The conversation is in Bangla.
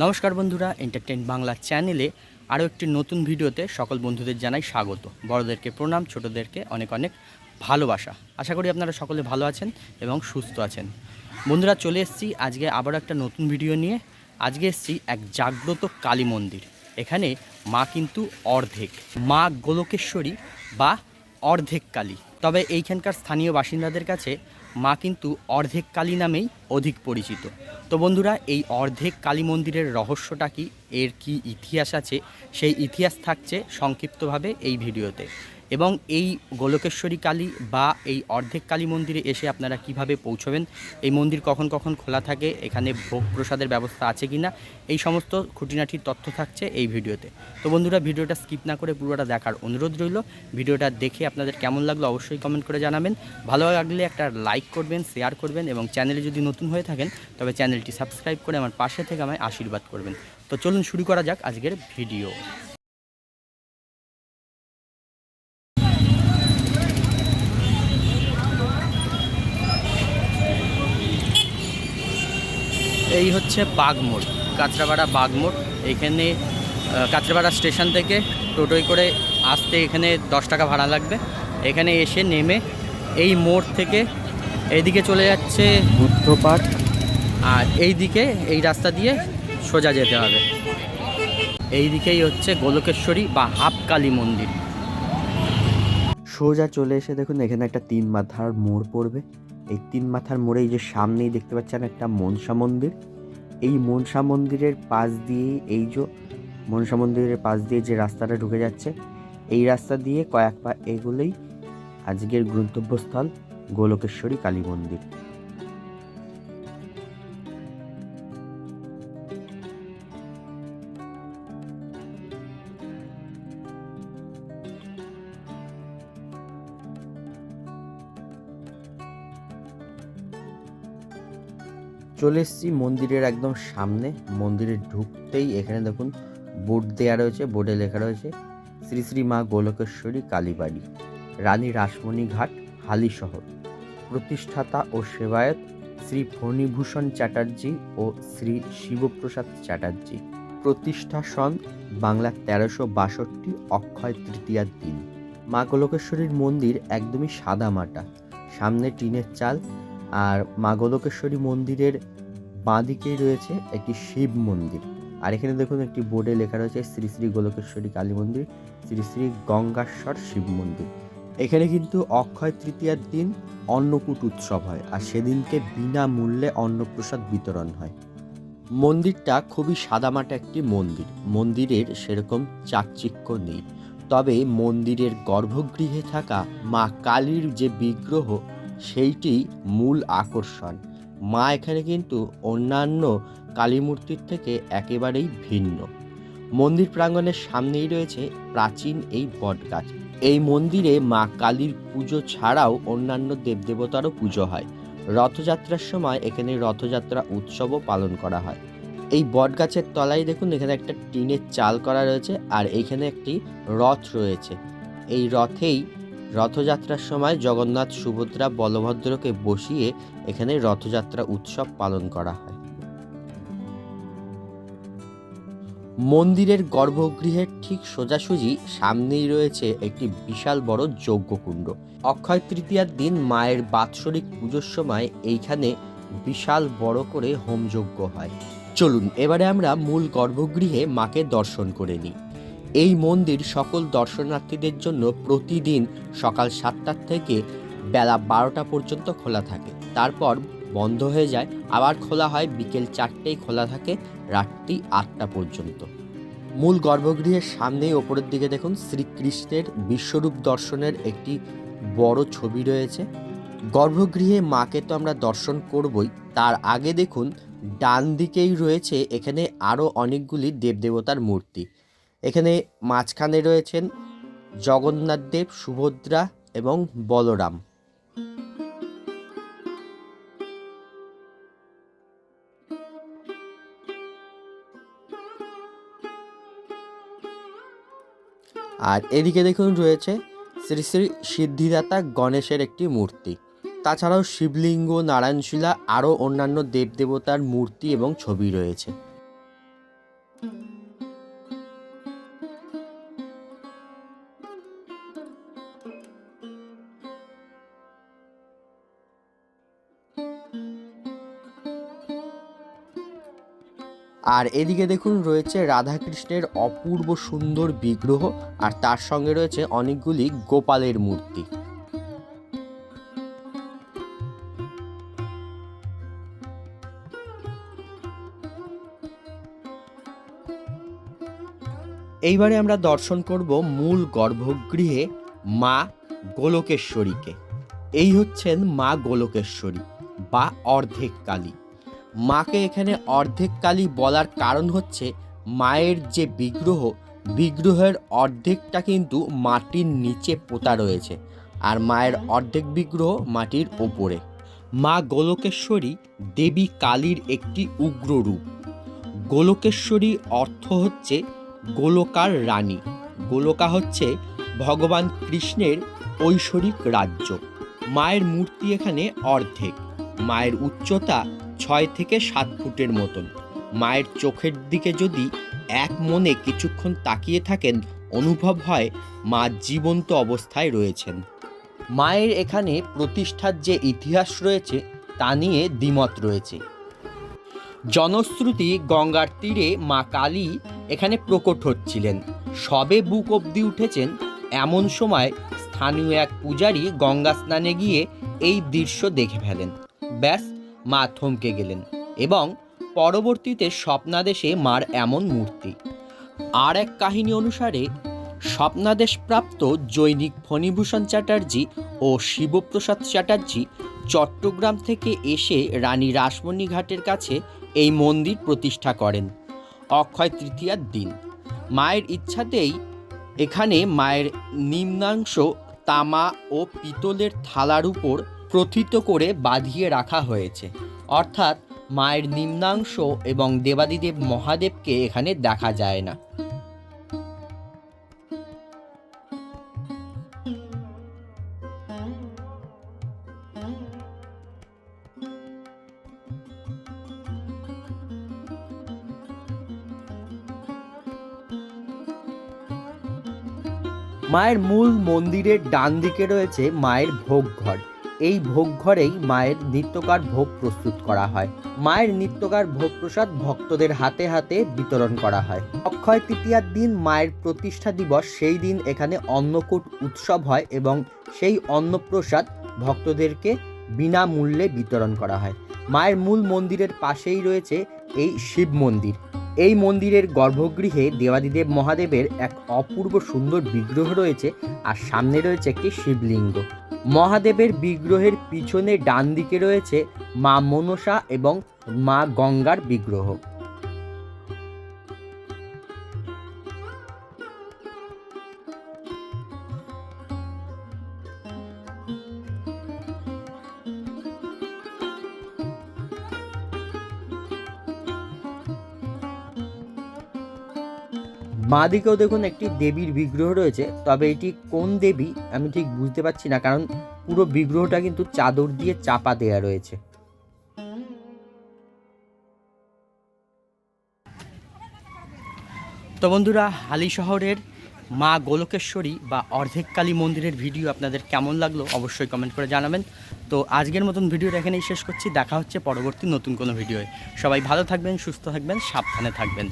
নমস্কার বন্ধুরা এন্টারটেন বাংলা চ্যানেলে আরও একটি নতুন ভিডিওতে সকল বন্ধুদের জানাই স্বাগত। বড়দেরকে প্রণাম, ছোটদেরকে অনেক অনেক ভালোবাসা। আশা করি আপনারা সকলে ভালো আছেন এবং সুস্থ আছেন। বন্ধুরা, চলে এসেছি আজকে আবার একটা নতুন ভিডিও নিয়ে। আজকে এসেছি এক জাগ্রত কালী মন্দির। এখানে মা কিন্তু অর্ধেক। মা গোলকেশ্বরী বা অর্ধেক কালী। তবে এইখানকার স্থানীয় বাসিন্দাদের কাছে মা কিন্তু অর্ধেক কালী নামেই অধিক পরিচিত। তো বন্ধুরা, এই অর্ধেক কালী মন্দিরের রহস্যটা কি? এর কি ইতিহাস আছে? সেই ইতিহাস থাকছে সংক্ষিপ্তভাবে এই ভিডিওতে। এবং এই গোলকেশ্বরী কালী বা এই অর্ধেক কালী মন্দিরে এসে আপনারা কীভাবে পৌঁছবেন, এই মন্দির কখন কখন খোলা থাকে, এখানে ভোগ প্রসাদের ব্যবস্থা আছে কি না এই সমস্ত খুঁটিনাটির তথ্য থাকছে এই ভিডিওতে। তো বন্ধুরা, ভিডিওটা স্কিপ না করে পুরোটা দেখার অনুরোধ রইল। ভিডিওটা দেখে আপনাদের কেমন লাগল অবশ্যই কমেন্ট করে জানাবেন। ভালো লাগলে একটা লাইক করবেন, শেয়ার করবেন এবং চ্যানেলে যদি নতুন হয়ে থাকেন, তবে চ্যানেলটি সাবস্ক্রাইব করে আমার পাশে থেকে আমায় আশীর্বাদ করবেন। তো চলুন শুরু করা যাক আজকের ভিডিও। এই হচ্ছে বাগমোড় কাঁচরাপাড়া বাগমোড়। এখানে কাঁচরাপাড়া স্টেশন থেকে টোটোয় করে আসতে এখানে দশ টাকা ভাড়া লাগবে। এখানে এসে নেমে এই মোড় থেকে এইদিকে চলে যাচ্ছে বুদ্ধ পার্ক আর এই দিকে এই রাস্তা দিয়ে সোজা যেতে হবে। এই দিকেই হচ্ছে গোলকেশ্বরী বা হাফকালী মন্দির। সোজা চলে এসে দেখুন এখানে একটা তিন মাথার মোড় পড়বে। এই তিন মাথার মোড়ে এই যে সামনেই দেখতে পাচ্ছেন একটা মনসা মন্দির। এই মনসা মন্দিরের পাশ দিয়ে, এই যে মনসা মন্দিরের পাশ দিয়ে যে রাস্তাটা ঢুকে যাচ্ছে, এই রাস্তা দিয়ে কয়েক পা এগুলোই আজকের গন্তব্যস্থল গোলকেশ্বরী কালী মন্দির। চলে এসেছি মন্দিরের একদম সামনে। মন্দিরে ঢুকতেই এখানে দেখুন বোর্ড দেওয়া রয়েছে, বোর্ডে লেখা রয়েছে, শ্রী শ্রী মা গোলকেশ্বরী কালীবাড়ি, রানী রাসমণি ঘাট, হালি শহর। প্রতিষ্ঠাতা ও সেবায়ত শ্রী ফণীভূষণ চ্যাটার্জি ও শ্রী শিবপ্রসাদ চ্যাটার্জি। প্রতিষ্ঠা সন বাংলা তেরোশো বাষট্টি অক্ষয় তৃতীয়ার দিন। মা গোলকেশ্বরীর মন্দির একদমই সাদা মাটা সামনে টিনের চাল আর মা গোলকেশ্বরী মন্দিরের বাঁদিকেই রয়েছে একটি শিব মন্দির। আর এখানে দেখুন একটি বোর্ডে লেখা রয়েছে শ্রী শ্রী গোলকেশ্বরী কালী মন্দির, শ্রী শ্রী গঙ্গাশ্বর শিব মন্দির। এখানে কিন্তু অক্ষয় তৃতীয়ার দিন অন্নকূট উৎসব হয় আর সেদিনকে বিনামূল্যে অন্নপ্রসাদ বিতরণ হয়। মন্দিরটা খুবই সাদামাটা একটি মন্দির। মন্দিরের সেরকম চাকচিক্য নেই। তবে মন্দিরের গর্ভগৃহে থাকা মা কালীর যে বিগ্রহ সেইটি মূল আকর্ষণ। মা এখানে কিন্তু অন্যান্য কালী মূর্তির থেকে একেবারেই ভিন্ন। মন্দির প্রাঙ্গণের সামনেই রয়েছে প্রাচীন এই বটগাছ। এই মন্দিরে মা কালীর পুজো ছাড়াও অন্যান্য দেবদেবতারও পুজো হয়। রথযাত্রার সময় এখানে রথযাত্রা উৎসবও পালন করা হয়। এই বটগাছের তলায় দেখুন এখানে একটা টিনের চাল করা রয়েছে আর এখানে একটি রথ রয়েছে। এই রথেই রথযাত্রার সময় জগন্নাথ সুভদ্রা বলভদ্রকে বসিয়ে এখানে রথযাত্রা উৎসব পালন করা হয়। মন্দিরের গর্ভগৃহের ঠিক সোজাসুজি সামনেই রয়েছে একটি বিশাল বড় যজ্ঞকুণ্ড। অক্ষয় তৃতীয়ার দিন মায়ের বাৎসরিক পুজোর সময় এইখানে বিশাল বড় করে হোমযজ্ঞ হয়। চলুন, এবারে আমরা মূল গর্ভগৃহে মাকে দর্শন করে নিই। এই মন্দির সকল দর্শনার্থীদের জন্য প্রতিদিন সকাল সাতটার থেকে বেলা বারোটা পর্যন্ত খোলা থাকে। তারপর বন্ধ হয়ে যায়, আবার খোলা হয়, বিকেল চারটেই খোলা থাকে, রাত্রি আটটা পর্যন্ত। মূল গর্ভগৃহের সামনেই ওপরের দিকে দেখুন, শ্রীকৃষ্ণের বিশ্বরূপ দর্শনের একটি বড় ছবি রয়েছে। গর্ভগৃহে মাকে তো আমরা দর্শন করবই, তার আগে দেখুন, ডান দিকেই রয়েছে, এখানে আরও অনেকগুলি দেবদেবতার মূর্তি। এখানে মাঝখানে রয়েছেন জগন্নাথ দেব, সুভদ্রা এবং বলরাম। আর এদিকে দেখুন রয়েছে শ্রী শ্রী সিদ্ধিদাতা গণেশের একটি মূর্তি। তাছাড়াও শিবলিঙ্গ, নারায়ণশিলা, আরও অন্যান্য দেবদেবতার মূর্তি এবং ছবি রয়েছে। আর এদিকে দেখুন রয়েছে রাধাকৃষ্ণের অপূর্ব সুন্দর বিগ্রহ, আর তার সঙ্গে রয়েছে অনেকগুলি গোপালের মূর্তি। এইবারে আমরা দর্শন করব মূল গর্ভগৃহে মা গোলকেশ্বরীকে। এই হচ্ছেন মা গোলকেশ্বরী, বা অর্ধেক কালী। মাকে এখানে অর্ধেক কালী বলার কারণ হচ্ছে মায়ের যে বিগ্রহ, বিগ্রহের অর্ধেকটা কিন্তু মাটির নিচে পোতা রয়েছে আর মায়ের অর্ধেক বিগ্রহ মাটির ওপরে। মা গোলকেশ্বরী দেবী কালীর একটি উগ্র রূপ। গোলকেশ্বরী অর্থ হচ্ছে গোলকার রানী। গোলকা হচ্ছে ভগবান কৃষ্ণের ঐশ্বরিক রাজ্য। মায়ের মূর্তি এখানে অর্ধেক। মায়ের উচ্চতা ছয় থেকে সাত ফুটের মতন। মায়ের চোখের দিকে যদি এক মনে কিছুক্ষণ তাকিয়ে থাকেন, অনুভব হয় মা জীবন্ত অবস্থায় রয়েছেন। মায়ের এখানে প্রতিষ্ঠার যে ইতিহাস রয়েছে, তা নিয়ে দ্বিমত রয়েছে। জনশ্রুতি গঙ্গার তীরে মা কালী এখানে প্রকট হচ্ছিলেন। সবে বুক অবধি উঠেছেন এমন সময় স্থানীয় এক পূজারী গঙ্গা স্নানে গিয়ে এই দৃশ্য দেখে ফেলেন। ব্যাস মা থমকে গেলেন এবং পরবর্তীতে স্বপ্নাদেশে মার এমন মূর্তি। আর এক কাহিনী অনুসারে, স্বপ্নাদেশপ্রাপ্ত জৈনিক ফণীভূষণ চ্যাটার্জি ও শিবপ্রসাদ চ্যাটার্জি চট্টগ্রাম থেকে এসে রানী রাসমণি ঘাটের কাছে এই মন্দির প্রতিষ্ঠা করেন। অক্ষয় তৃতীয়ার দিন। মায়ের ইচ্ছাতেই এখানে মায়ের নিম্নাংশ তামা ও পিতলের থালার উপর প্রথিত করে বাঁধিয়ে রাখা হয়েছে। অর্থাৎ মায়ের নিম্নাংশ এবং দেবাদিদেব মহাদেবকে এখানে দেখা যায় না। মায়ের মূল মন্দিরের ডান দিকে রয়েছে মায়ের ভোগ ঘর এই ভোগ ঘরেই মায়ের নিত্যকার ভোগ প্রস্তুত করা হয়। মায়ের নিত্যকার ভোগ প্রসাদ ভক্তদের হাতে হাতে বিতরণ করা হয়। অক্ষয় তৃতীয়ার দিন মায়ের প্রতিষ্ঠা দিবস, সেই দিন এখানে অন্নকূট উৎসব হয় এবং সেই অন্নপ্রসাদ ভক্তদেরকে বিনামূল্যে বিতরণ করা হয়। মায়ের মূল মন্দিরের পাশেই রয়েছে এই শিব মন্দির। এই মন্দিরের গর্ভগৃহে দেবাদিদেব মহাদেবের এক অপূর্ব সুন্দর বিগ্রহ রয়েছে আর সামনে রয়েছে একটি শিবলিঙ্গ। মহাদেবের বিগ্রহের পিছনে ডান দিকে রয়েছে মা মনসা এবং মা গঙ্গার বিগ্রহ। বাঁ দিকেও দেখুন একটি দেবীর বিগ্রহ রয়েছে, তবে এটি কোন দেবী আমি ঠিক বুঝতে পারছি না, কারণ পুরো বিগ্রহটা কিন্তু চাদর দিয়ে চাপা দেয়া রয়েছে। তো বন্ধুরা হালি শহরের মা গোলকেশ্বরী বা অর্ধেক কালী মন্দিরের ভিডিও আপনাদের কেমন লাগল অবশ্যই কমেন্ট করে জানাবেন। তো আজকের মতন ভিডিওটা এখানেই শেষ করছি, দেখা হচ্ছে পরবর্তী নতুন কোনো ভিডিওয়ে। সবাই ভালো থাকবেন, সুস্থ থাকবেন, সাবধানে থাকবেন।